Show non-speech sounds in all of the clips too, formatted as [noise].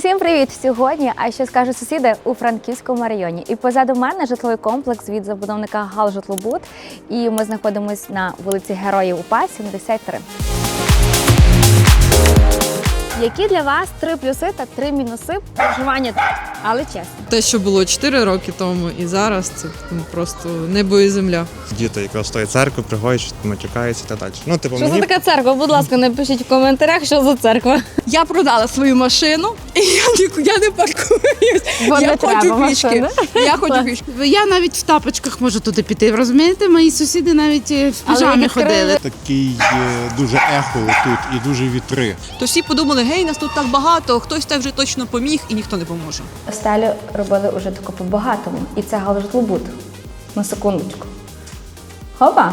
Усім привіт! Сьогодні, а що скажуть сусіди у Франківському районі. І позаду мене житловий комплекс від забудовника Галжитлобуд. І ми знаходимось на вулиці Героїв УПА 73. Які для вас три плюси та три мінуси проживання тут? Але чесно. Те, що було 4 роки тому, і зараз це ну, просто небо і земля. Діти якраз з тої церкви приходять, матюкаються і так далі. Ну, типу, Що за мені така церква? Будь ласка, напишіть в коментарях, що за церква. Я продала свою машину, і я, я не паркуюсь. Бо я треба ходжу пішки. машини. Я ходжу пішки. Я навіть в тапочках можу туди піти. Розумієте, мої сусіди навіть е, в Але піжамі відкрили- ходили. такий е, дуже ехо тут і дуже вітри. То всі подумали, гей, нас тут так багато, хтось так вже точно поміг і ніхто не поможе. Стелю робили уже тако по-багатому. І це Галжитлобуд. На секундочку. Хопа!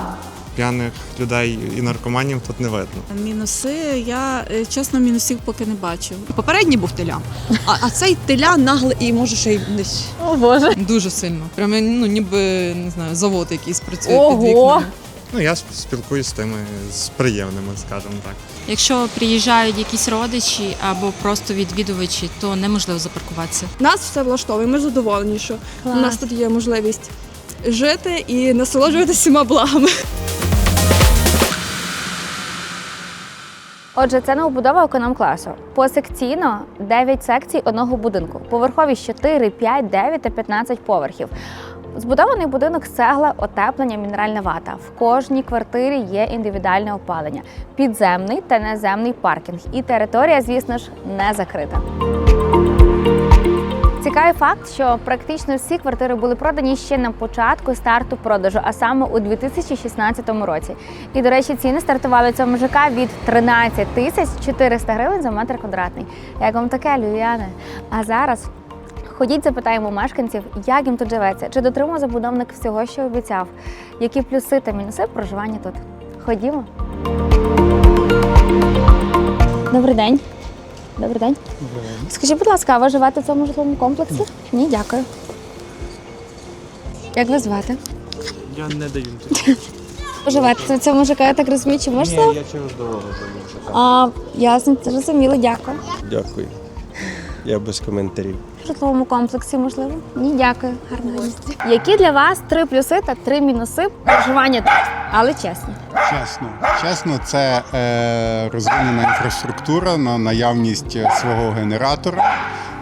п'яних людей і наркоманів тут не видно. Мінуси я е, чесно мінусів поки не бачу. Попередній був теля, а, а цей теля нагле і може ще й десь. О Боже! Дуже сильно. Прямо ну, ніби не знаю, завод якийсь працює Ого! під вікнами. Ну, я спілкуюся з тими з приємними, скажімо так. Якщо приїжджають якісь родичі або просто відвідувачі, то неможливо запаркуватися. Нас все влаштовує, ми задоволені, що у нас тут є можливість жити і насолоджуватися всіма благами. Отже, це новобудова економ-класу. Посекційно 9 секцій одного будинку. Поверховість 4, 5, 9 та 15 поверхів. Збудований будинок з цегла, отеплення, мінеральна вата. В кожній квартирі є індивідуальне опалення, підземний та наземний паркінг. І територія, звісно ж, не закрита. Цікавий факт, що практично всі квартири були продані ще на початку старту продажу, а саме у 2016 році. І, до речі, ціни стартували цього ЖК від 13 тисяч 400 гривень за метр квадратний. Як вам таке, Люяне? А зараз ходіть, запитаємо мешканців, як їм тут живеться, чи дотримав забудовник всього, що обіцяв, які плюси та мінуси проживання тут. Ходімо. Добрий день. Добрий день. Скажіть, будь ласка, а ви живете в цьому житловому комплексі? Ні, дякую. Як вас звати? Я не даю. [laughs] Ви живете в цьому ЖК, я так розумію, чи можна? я через дорогу живу. А, ясно, зрозуміло, дякую. Дякую. Я без коментарів. В житловому комплексі, можливо? Ні, дякую. Гарного дня. Які для вас три плюси та три мінуси проживання тут? Але чесно. Чесно, чесно, це е, розвинена інфраструктура на наявність свого генератора,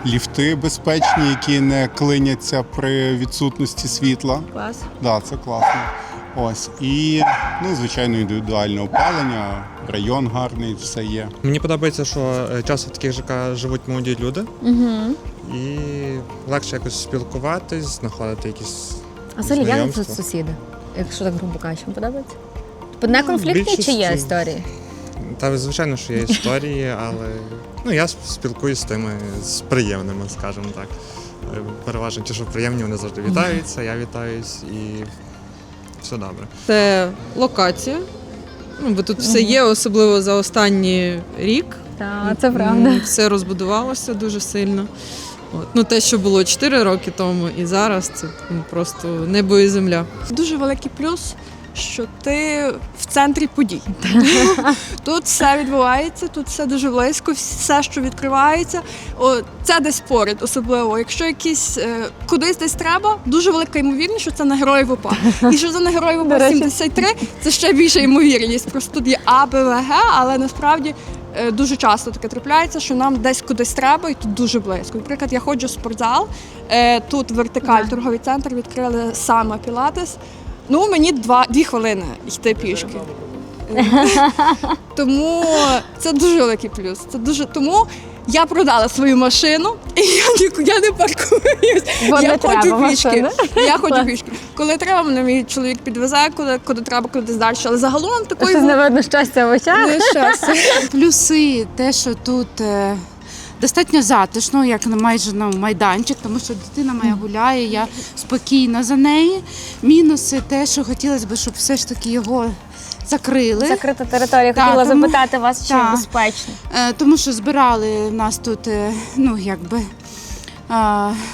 ліфти безпечні, які не клиняться при відсутності світла. Клас. Да, це класно. Ось і ну, звичайно, індивідуальне опалення, район гарний, все є. Мені подобається, що е, часто в таких ЖК живуть молоді люди Угу. і легше якось спілкуватись, знаходити якісь. А взагалі, як тут сусіди? Якщо так грубо кажучи, вам подобається? Типу, не конфліктні чи є більшості- історії? Та звичайно, що є історії, [laughs] але ну я спілкуюся з тими з приємними, скажімо так. Е, Переважно ті, що приємні, вони завжди вітаються, я вітаюсь і все добре. Це локація. Ну, бо тут все є, особливо за останній рік. Так, це правда. Все розбудувалося дуже сильно. От. Ну, те, що було 4 роки тому і зараз, це ну, просто небо і земля. Дуже великий плюс, що ти в центрі подій. [laughs] Тут все відбувається, тут все дуже близько, все, що відкривається. О, це десь поряд, особливо. Якщо якісь е, кудись десь треба, дуже велика ймовірність, що це на героїв ОПА. [laughs] І що це на героїв ОПА речі. 73, це ще більша ймовірність. Просто тут є А, Б, В, Г, але насправді. е, Дуже часто таке трапляється, що нам десь кудись треба, і тут дуже близько. Наприклад, я ходжу в спортзал, е, тут вертикаль, торговий центр відкрили саме пілатес. Ну, мені два, дві хвилини йти пішки. Тому це дуже великий плюс. Це дуже тому я продала свою машину і я ні, я не паркуюсь. Бо я не ходжу треба пішки. машини. Я ходжу пішки. Коли треба, мене мій чоловік підвезе, куди, куди треба, кудись далі. Але загалом такої Щось не видно щастя в очах. не щастя. [laughs] Плюси те, що тут е, достатньо затишно, як майже на майданчик, тому що дитина моя гуляє, я спокійна за неї. Мінуси те, що хотілося б, щоб все ж таки його закрили. Закрита територія. Так, Хотіла тому- запитати вас, чи так. безпечно. Е, Тому що збирали нас тут, е, ну якби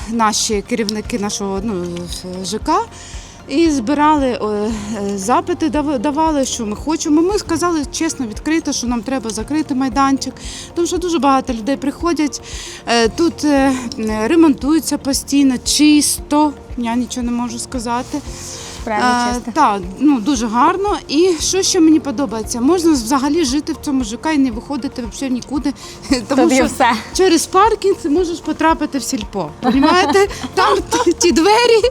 наші керівники нашого ну, ЖК. І збирали е, е, запити, дав- давали, що ми хочемо. Ми сказали чесно, відкрито, що нам треба закрити майданчик, тому що дуже багато людей приходять. Е, Тут ремонтується постійно, чисто. Я нічого не можу сказати. Е, чисто. Так, ну дуже гарно. І що ще мені подобається? Можна взагалі жити в цьому ЖК і не виходити взагалі нікуди. [laughs] Тому є що все. через паркінг ти можеш потрапити в сільпо. Понімаєте? Там ті двері.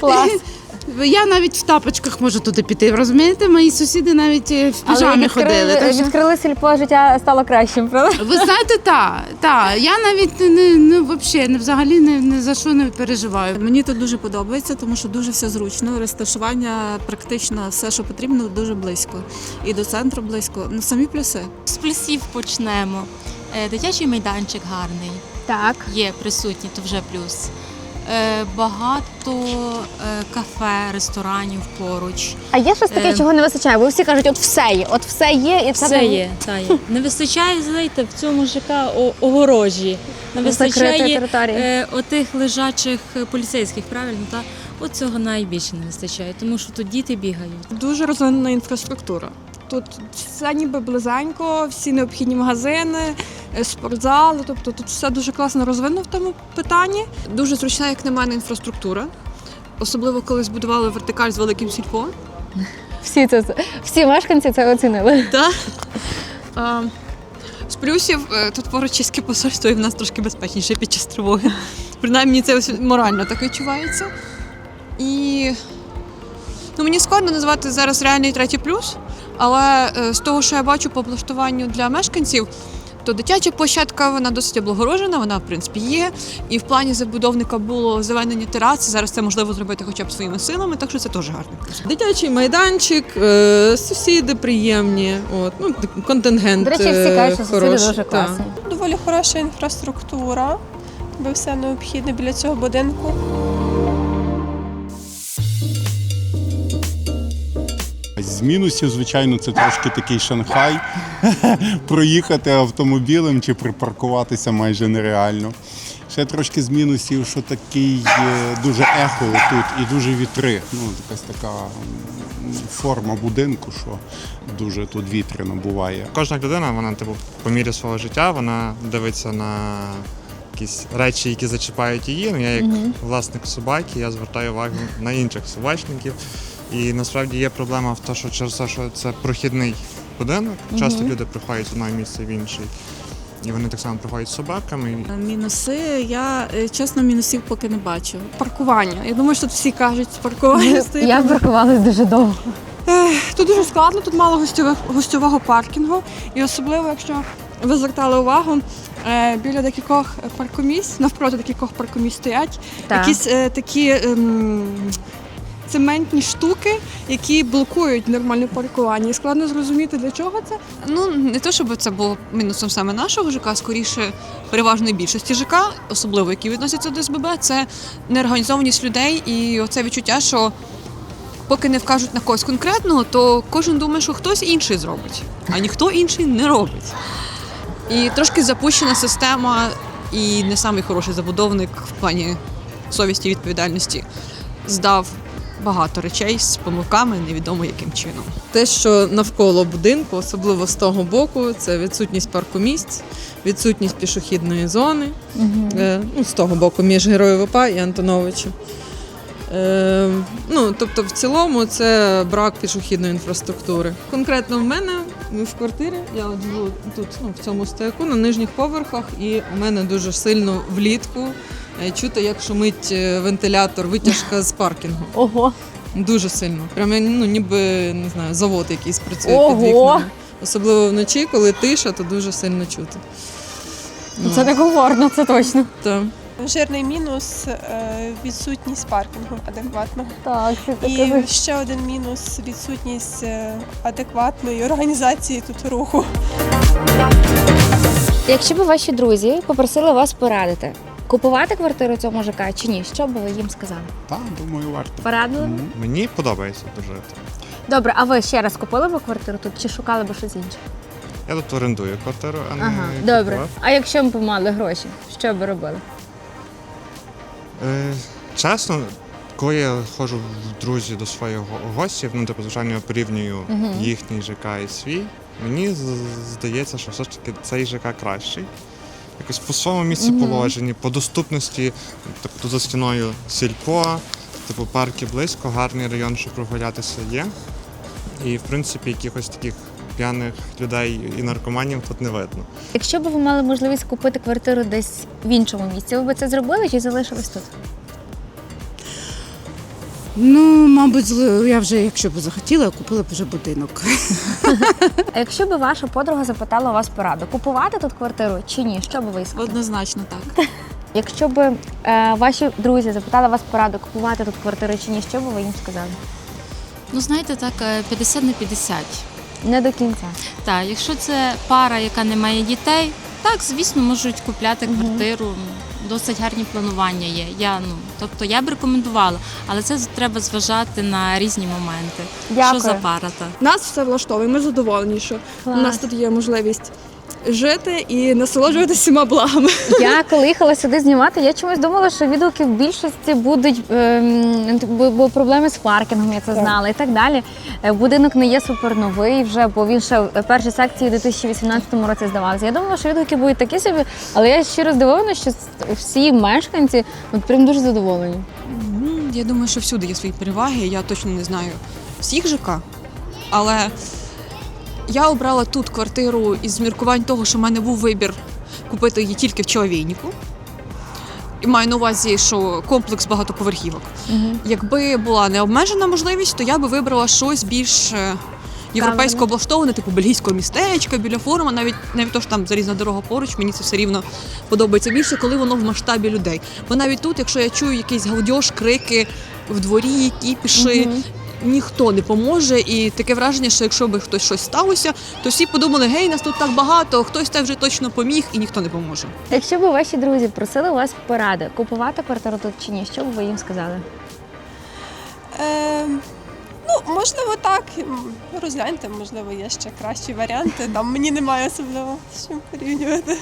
Клас. [laughs] Я навіть в тапочках можу туди піти. Розумієте? Мої сусіди навіть е, в піжамі ходили. Так що- відкрили сільпо, життя стало кращим, правда? Ви знаєте, так, та, я навіть не, не, вообще, не взагалі не, не за що не переживаю. Мені тут дуже подобається, тому що дуже все зручно. Розташування практично все, що потрібно, дуже близько. І до центру близько. Ну самі плюси. З плюсів почнемо. Е, Дитячий майданчик гарний, Так. є присутній, то вже плюс. Е, Багато е, кафе, ресторанів поруч. А є щось таке, Е. чого не вистачає? Бо всі кажуть, от все є, от все є, і це Все є, та є. Не вистачає, знаєте, в цьому ЖК огорожі. Не вистачає території. е, отих лежачих поліцейських, правильно? Та? От цього найбільше не вистачає, тому що тут діти бігають. Дуже розвинена інфраструктура. Тут все ніби близенько, всі необхідні магазини, е, спортзали. Тобто тут все дуже класно розвинено в тому питанні. Дуже зручна, як на мене, інфраструктура. Особливо, коли збудували вертикаль з великим сільпо. всі це всі мешканці це оцінили. Так. А, з плюсів е, тут поруч чеське посольство і в нас трошки безпечніше під час тривоги. Принаймні це ось морально так відчувається. І ну, мені складно назвати зараз реальний третій плюс, але е, з того, що я бачу по облаштуванню для мешканців, то дитяча площадка вона досить облагорожена, вона в принципі є. І в плані забудовника було зеленені тераси. Зараз це можливо зробити хоча б своїми силами, так що це теж плюс. Дитячий майданчик, е, сусіди приємні, от, ну, контингент. До речі, всі е, кажуть, що сусіди дуже та. класні. Доволі хороша інфраструктура, бо все необхідне біля цього будинку. З мінусів, звичайно, це трошки такий Шанхай. [laughs] Проїхати автомобілем чи припаркуватися майже нереально. Ще трошки з мінусів, що такий е, дуже ехо тут і дуже вітри. Ну, якась така форма будинку, що дуже тут вітряно буває. Кожна людина, вона типу, по мірі свого життя, вона дивиться на якісь речі, які зачіпають її. Ну, я як власник собаки, я звертаю увагу на інших собачників. І насправді є проблема в тому, що через те, що це прохідний будинок, часто люди приходять з одного місця в інший. І вони так само приходять з собаками. Мінуси я е, чесно мінусів поки не бачу. Паркування. Я думаю, що тут всі кажуть, паркування стоїть. Я паркувалась дуже довго. Тут дуже складно, тут мало гостьових, гостьового паркінгу. І особливо, якщо ви звертали увагу, е, біля декількох паркомісць, навпроти декількох паркомісць стоять Так. якісь е, такі ем, цементні штуки, які блокують нормальне паркування. І складно зрозуміти, для чого це. Ну не то, щоб це було мінусом саме нашого ЖК, скоріше переважної більшості ЖК, особливо які відносяться до СББ, це неорганізованість людей і оце відчуття, що поки не вкажуть на когось конкретного, то кожен думає, що хтось інший зробить, а ніхто інший не робить. І трошки запущена система, і не самий хороший забудовник в плані совісті і відповідальності здав багато речей з помилками, невідомо яким чином. Те, що навколо будинку, особливо з того боку, це відсутність паркомісць, відсутність пішохідної зони. Е, ну, з того боку, між Героїв ОПА і Антоновичем. Е, ну, тобто, в цілому це брак пішохідної інфраструктури. Конкретно в мене в квартирі, я от живу тут, ну, в цьому стояку, на нижніх поверхах, і у мене дуже сильно влітку чути, як шумить е, вентилятор, витяжка з паркінгу. Ого. Дуже сильно. Прямо ну, ніби не знаю, завод якийсь працює Ого! під вікнами. Особливо вночі, коли тиша, то дуже сильно чути. Це не комфортно, це точно. Та. Жирний мінус е, відсутність паркінгу адекватного. Так, це І ще один мінус відсутність е, адекватної організації тут руху. Якщо б ваші друзі попросили вас порадити, купувати квартиру в цьому ЖК чи ні, що б ви їм сказали? Так, думаю, варто. Порадили? Мгм. Мені подобається дуже. Добре, а ви ще раз купили б квартиру тут чи шукали б щось інше? Я тут орендую квартиру, а не Ага, добре. купував. А якщо б мали гроші, що б робили? Е, чесно, коли я ходжу в друзі до своїх го- гостів, ну типу, звичайно, я порівнюю їхній ЖК і свій. Мені з- здається, що все ж таки цей ЖК кращий. Якось по своєму місці положені, положенні, по доступності, тобто за стіною сільпо, типу парки близько, гарний район, щоб прогулятися є. І в принципі якихось таких п'яних людей і наркоманів тут не видно. Якщо б ви мали можливість купити квартиру десь в іншому місці, ви б це зробили чи залишились тут? Ну, мабуть, я вже, якщо б захотіла, купила б вже будинок. А якщо б ваша подруга запитала у вас пораду, купувати тут квартиру чи ні? Що б ви сказали? Однозначно так. Якщо б е, ваші друзі запитали вас пораду, купувати тут квартиру чи ні, що б ви їм сказали? Ну, знаєте, так, е, 50 на 50. Не до кінця. Так, якщо це пара, яка не має дітей, так, звісно, можуть купляти квартиру. Досить гарні планування є. Я, ну, тобто я б рекомендувала, але це треба зважати на різні моменти. Дякую. Що за пара та? Нас все влаштовує, ми задоволені, що Клас. у нас тут є можливість жити і насолоджуватися всіма благами. Я коли їхала сюди знімати, я чомусь думала, що відгуки в більшості будуть ем, бо, бо проблеми з паркінгом, я це знала і так далі. Е, Будинок не є суперновий вже, бо він ще в першій секції у 2018 році здавався. Я думала, що відгуки будуть такі собі, але я щиро здивована, що всі мешканці от прям дуже задоволені. Ну, я думаю, що всюди є свої переваги. Я точно не знаю всіх ЖК, але я обрала тут квартиру із міркувань того, що в мене був вибір купити її тільки в чоловійнику. І маю на увазі, що комплекс багатоповерхівок. Якби була необмежена можливість, то я би вибрала щось більш е, європейсько облаштоване, типу бельгійського містечка біля форума, навіть навіть то, що там залізна дорога поруч, мені це все рівно подобається більше, коли воно в масштабі людей. Бо навіть тут, якщо я чую якийсь галдьош, крики в дворі, кіпіші, ніхто не поможе. І таке враження, що якщо би хтось щось сталося, то всі подумали, гей, нас тут так багато, хтось так вже точно поміг, і ніхто не поможе. Якщо б ваші друзі просили у вас поради, купувати квартиру тут чи ні, що б ви їм сказали? Е, ну, можливо, так. Розгляньте, можливо, є ще кращі варіанти. Там мені немає особливо з чим порівнювати.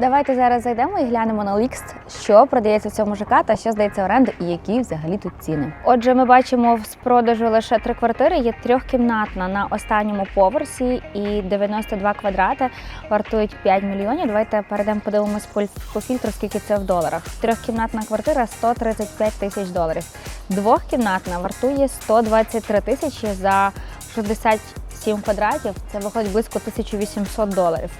Давайте зараз зайдемо і глянемо на лікст, що продається в цьому ЖК та що здається в оренду і які взагалі тут ціни. Отже, ми бачимо з продажу лише три квартири. Є трьохкімнатна на останньому поверсі і 92 квадрати вартують 5 мільйонів. Давайте перейдемо, подивимось по, по фільтру, скільки це в доларах. Трьохкімнатна квартира 135 тисяч доларів. Двохкімнатна вартує 123 тисячі за 67 квадратів. Це виходить близько 1800 доларів.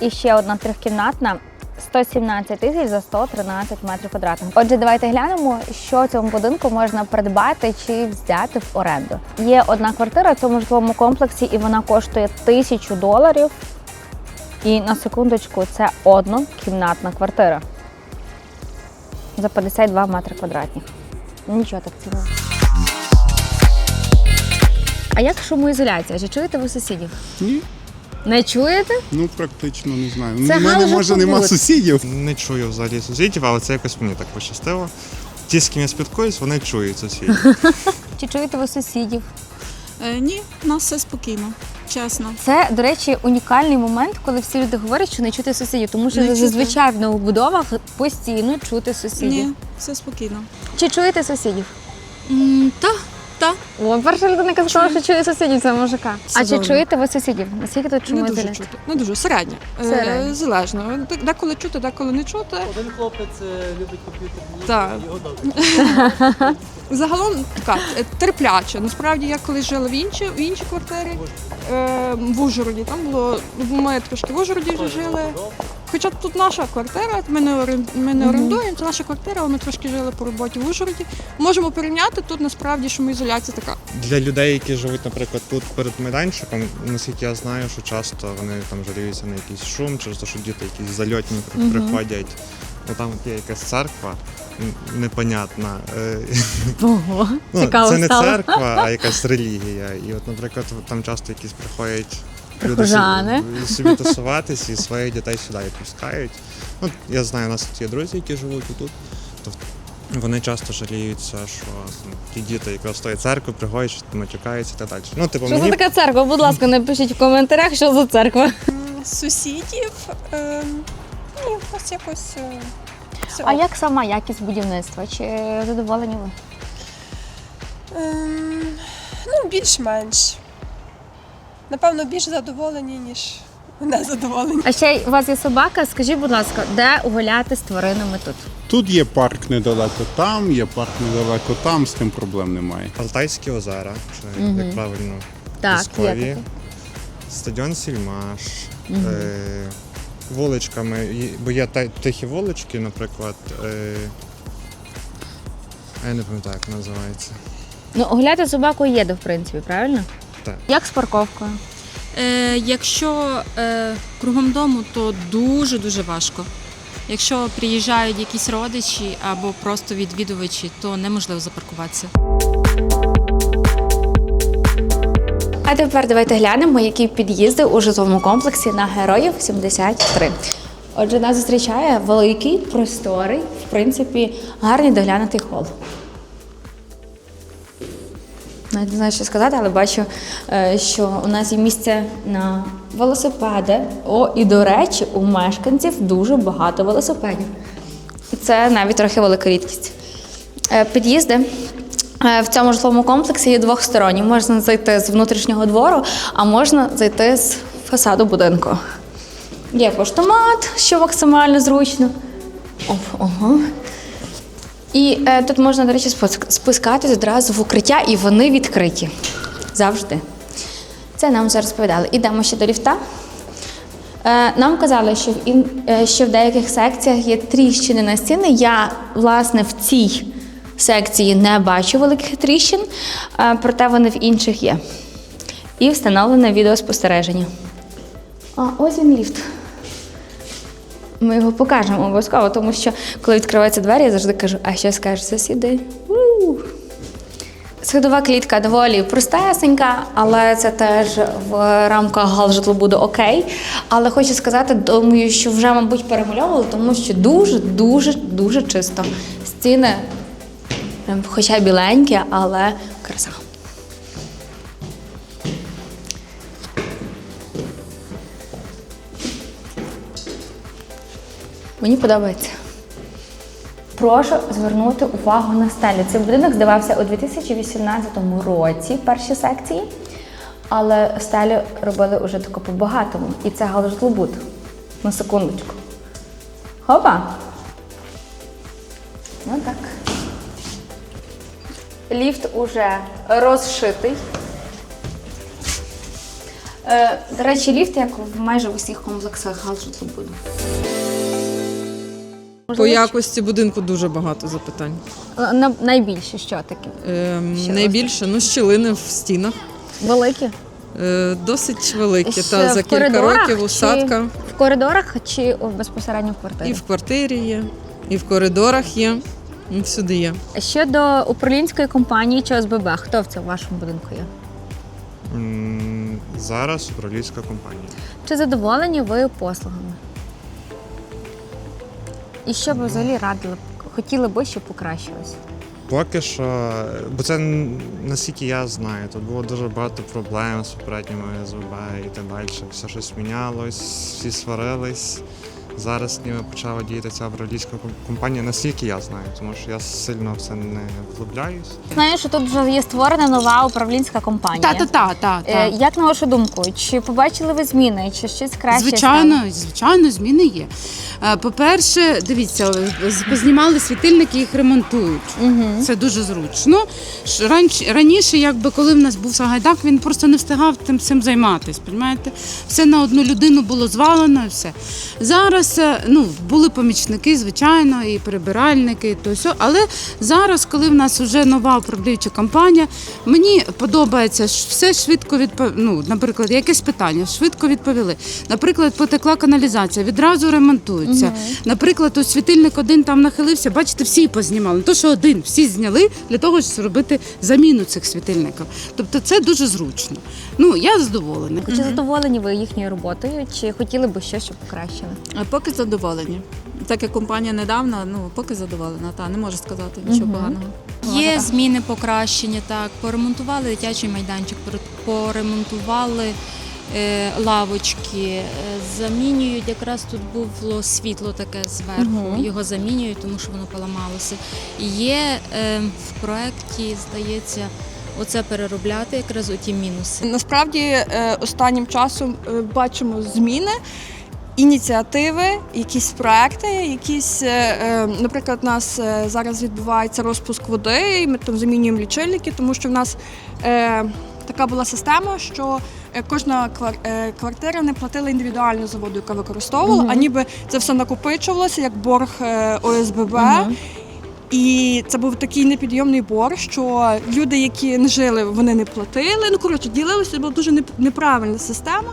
І ще одна трьохкімнатна 117 тисяч за 113 метрів квадратних. Отже, давайте глянемо, що цьому будинку можна придбати чи взяти в оренду. Є одна квартира в цьому житловому комплексі, і вона коштує тисячу доларів. І на секундочку, це однокімнатна квартира за 52 метри квадратних. Нічого так ціно. А як шумоізоляція? Чи чуєте ви сусідів? Ні, Не чуєте? ну практично не знаю. Це У мене галузь може нема побут. сусідів. Не чую взагалі сусідів, але це якось мені так пощастило. Ті, з ким я спілкуюсь, вони чують сусідів. [laughs] Чи чуєте ви сусідів? Е, ні, у нас все спокійно, чесно. Це, до речі, унікальний момент, коли всі люди говорять, що не чути сусідів, тому що Не чути. зазвичай в новобудовах постійно чути сусідів. Ні, все спокійно. Чи чуєте сусідів? Та. О, перша людина яка сказала, що чує сусідів це мужика. А чи Сезонно. чуєте ви сусідів? Наскільки тут Не чому дуже чути. Не дуже середньо. Е, Середньо. Залежно. Де- Деколи чути, деколи не чути. Один хлопець любить комп'ютер. Так. Його. [laughs] Загалом така е, терпляча. Насправді я колись жила в іншій, в іншій квартирі е, в Ужгороді. Там було ми трошки в Ужгороді вже жили. Хоча тут наша квартира, ми не, орен- ми не орендуємо, це наша квартира, але ми трошки жили по роботі в Ужгороді. Можемо порівняти тут насправді шумоізоляція така. Для людей, які живуть, наприклад, тут перед майданчиком, наскільки я знаю, що часто вони там жаліються на якийсь шум, через те, що діти якісь зальотні при- приходять. Ну там от є якась церква м, непонятна. Е, [laughs] Ого, Ну, цікаво це не стало. церква, а [laughs] якась релігія. І от, наприклад, там часто якісь приходять Прихожани. собі, собі тусуватись і своїх дітей сюди відпускають. Ну, я знаю, у нас тут є друзі, які живуть тут. Вони часто жаліються, що ну, ті діти якраз з тої церкви приходять, що матюкаються і так далі. Ну, типу, Що за така церква? Будь ласка, напишіть в коментарях, що за церква. Сусідів. Е, ні, ось якось. е, Все. А як сама якість будівництва? Чи задоволені ви? Ем, ну, більш-менш. Напевно, більш задоволені, ніж не задоволені. А ще у вас є собака. Скажіть, будь ласка, де гуляти з тваринами тут? Тут є парк недалеко там, є парк недалеко там, з тим проблем немає. Алтайські озера, чи Мгм. як правильно, Так, є Піскові, стадіон Сільмаш, е, вуличками, І- бо є та- тихі вулички, наприклад. Е, а я не пам'ятаю, як називається. Ну, гуляти з собакою є де, в принципі, правильно? Так. Як з парковкою? Е, якщо е, кругом дому, то дуже дуже важко. Якщо приїжджають якісь родичі або просто відвідувачі, то неможливо запаркуватися. А тепер давайте глянемо, які під'їзди у житловому комплексі на героїв 73. Отже, нас зустрічає великий, просторий, в принципі, гарний доглянутий хол. Навіть не знаю, що сказати, але бачу, е, що у нас є місце на велосипеди. О, і до речі, у мешканців дуже багато велосипедів. Це навіть трохи велика рідкість. Е, Під'їзди е, в цьому житловому комплексі є двохсторонні. Можна зайти з внутрішнього двору, а можна зайти з фасаду будинку. Є поштомат, що максимально зручно. Ага. І е, тут можна, до речі, спуск- спускатись одразу в укриття, і вони відкриті. Завжди. Це нам вже розповідали. Ідемо ще до ліфта. Е, Нам казали, що в, ін, е, що в деяких секціях є тріщини на стіни. Я, власне, в цій секції не бачу великих тріщин, е, проте вони в інших є. І встановлене відеоспостереження. А ось він ліфт. Ми його покажемо обов'язково, тому що коли відкриваються двері, я завжди кажу, а що скажуть сусіди? У! Сходова клітка доволі простесенька, але це теж в рамках галжитлобуду окей. Але хочу сказати, думаю, що вже, мабуть, перемальовували, тому що дуже, дуже, дуже чисто. Стіни, хоча біленькі, але краса. Мені подобається. Прошу звернути увагу на стелю. Цей будинок здавався у 2018 році, перші секції, але стелю робили уже тако по-багатому. І це галжитлобуд. На секундочку. Хопа. Ну так. Ліфт уже розшитий. Е, до речі, ліфт, як майже в усіх комплексах галжитлобуду. По якості будинку дуже багато запитань. На, найбільше що таке? Ем, Ще найбільше ну, щілини в стінах. Великі? Е, досить великі. Ще Та в за кілька коридорах років чи- усадка. В коридорах чи безпосередньо в квартирі? І в квартирі є, і в коридорах є, і всюди є. Щодо управлінської компанії чи ОСББ, хто в цьому вашому будинку є? М, Зараз управлінська компанія. Чи задоволені ви послугами? І що б взагалі радили? б? Хотіли би, щоб покращилось? Поки що, бо це наскільки я знаю, тут було дуже багато проблем з попередніми СВБ і так далі. Все щось мінялось, всі сварились. Зараз ніби почала діяти ця управлінська компанія, наскільки я знаю, тому що я сильно в це не вглубляюсь. Знаю, що тут вже є створена нова управлінська компанія. Та-та-та, та, Е, та. Як на вашу думку, чи побачили ви зміни, чи щось краще? Звичайно, стало? звичайно, зміни є. Е, По-перше, дивіться, познімали світильники, їх ремонтують. Це дуже зручно. Раніше, якби коли в нас був Сагайдак, він просто не встигав тим цим займатися. Понімаєте? Все на одну людину було звалено і все. Зараз е, ну, були помічники, звичайно, і прибиральники, і то все. Але зараз, коли в нас вже нова управляюча компанія, мені подобається все швидко відпов... ну, наприклад, якесь питання, швидко відповіли. Наприклад, потекла каналізація, відразу ремонтується. Наприклад, ось світильник один там нахилився, бачите, всі познімали. Не то, що один, всі зняли для того, щоб зробити заміну цих світильників. Тобто це дуже зручно. Ну, я задоволена. Чи задоволені ви їхньою роботою, чи хотіли би щось, щоб покращили? Поки задоволені. Так як компанія недавно, ну поки задоволена, та не можу сказати нічого Мгм. поганого. Є зміни покращення, так. Поремонтували дитячий майданчик, пор- поремонтували е, лавочки, е, замінюють, якраз тут було світло таке зверху, Мгм. його замінюють, тому що воно поламалося. Є е, в проєкті, здається, оце переробляти якраз оті мінуси. Насправді е, останнім часом е, бачимо зміни. Ініціативи, якісь проекти, якісь, е, е, наприклад, у нас е, зараз відбувається розпуск води, і ми там замінюємо лічильники, тому що в нас така була система, що кожна квар- квартира не платила індивідуально за воду, яка використовувала, а ніби це все накопичувалося як борг ОСББ. І це був такий непідйомний борг, що люди, які не жили, вони не платили. Ну коротше, ділилися, це була дуже неправильна система.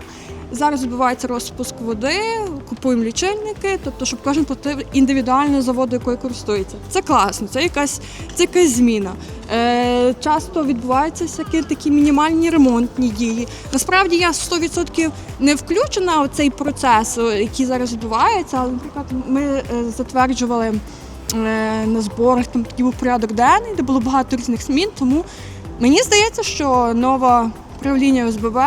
Зараз відбувається розпуск води, купуємо лічильники, тобто, щоб кожен платив індивідуально за воду, якою користується. Це класно, це якась, це якась зміна. Е, часто відбуваються всякі такі мінімальні ремонтні дії. Насправді я 100% не включена в цей процес, який зараз відбувається, але, наприклад, ми е, затверджували е, на зборах там такий був порядок денний, де було багато різних змін. Тому мені здається, що нове правління ОСББ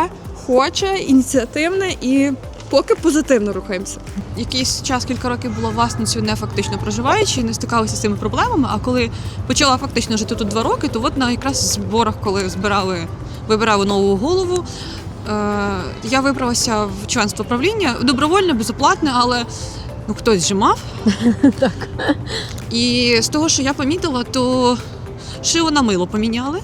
хоче ініціативне і поки позитивно рухаємося. Якийсь час, кілька років була власницею не фактично проживаючи, не стикалася з цими проблемами. А коли почала фактично жити тут два роки, то от на якраз зборах, коли збирали, вибирали нову голову, е, я вибралася в членство правління добровольне, безоплатне, але ну хтось же мав. [laughs] так. І з того, що я помітила, то шило на мило поміняли.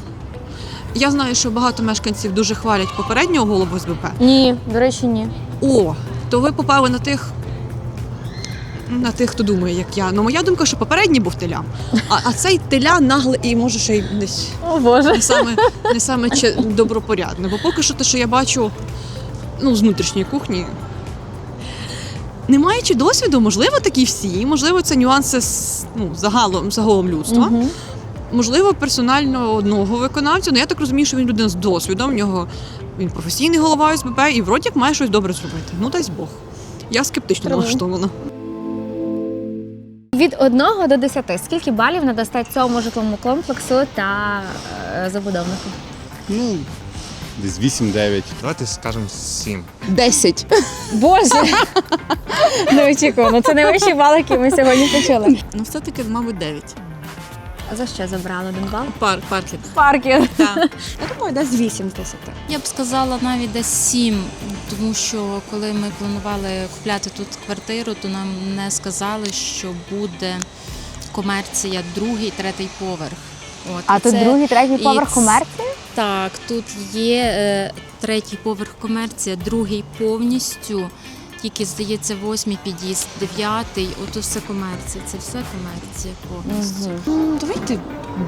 Я знаю, що багато мешканців дуже хвалять попереднього голову СБП. Ні, до речі, ні. О, то ви попали на тих. На тих, хто думає, як я. Ну, моя думка, що попередній був телям, а, а цей теля нагле і може ще й десь О Боже. не саме, не саме че- добропорядне. Бо поки що те, що я бачу ну, з внутрішньої кухні. Не маючи досвіду, можливо, такі всі, можливо, це нюанси з, ну, загалом, загалом людства. Мгм. Можливо, персонально одного виконавця. Ну я так розумію, що він людина з досвідом. В нього він професійний голова СББ і вроді як має щось добре зробити. Ну дасть Бог. Я скептично налаштована. Від 1 до 10 скільки балів надасте цьому житловому комплексу та е, забудовнику? Ну, десь 8-9. Давайте скажемо 7. 10. Боже! [laughs] Неочікувано. Це найвищий бал, який ми сьогодні почули. Ну, все-таки, мабуть, 9. А за що забрали один бал? Пар, паркінг. Паркінг. [laughs] Так. Я думаю, десь 8 10. Я б сказала навіть десь сім, тому що коли ми планували купляти тут квартиру, то нам не сказали, що буде комерція другий, третій поверх. От, А і тут це- другий, третій і поверх ц- комерції? Так, тут є е, третій поверх комерція, другий повністю. Тільки здається, восьмий під'їзд, дев'ятий, ото все комерція. Це все комерція повністю. Угу. давайте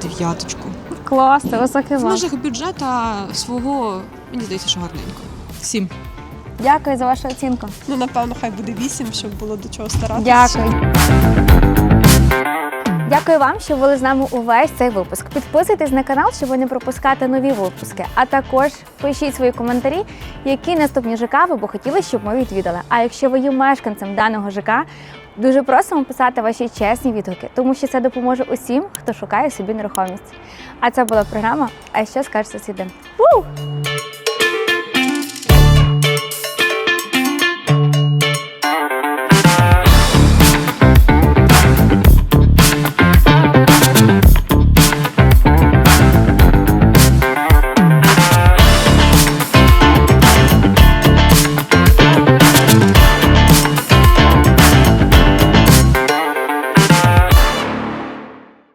дев'яточку. Клас, це високий В межах бюджету свого, мені здається, що гарненько. Сім. Дякую за вашу оцінку. Ну, напевно, хай буде вісім, щоб було до чого старатися. Дякую. Дякую вам, що були з нами увесь цей випуск. Підписуйтесь на канал, щоб не пропускати нові випуски. А також пишіть свої коментарі, які наступні ЖК ви б хотіли, щоб ми відвідали. А якщо ви є мешканцем даного ЖК, дуже просимо писати ваші чесні відгуки, тому що це допоможе усім, хто шукає собі нерухомість. А це була програма. А що скаже сусіди? Ву!